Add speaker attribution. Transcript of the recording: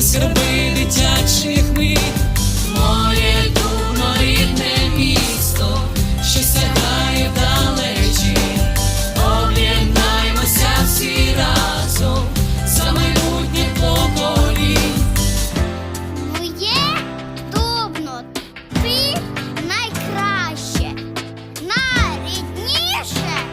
Speaker 1: не серби дитя.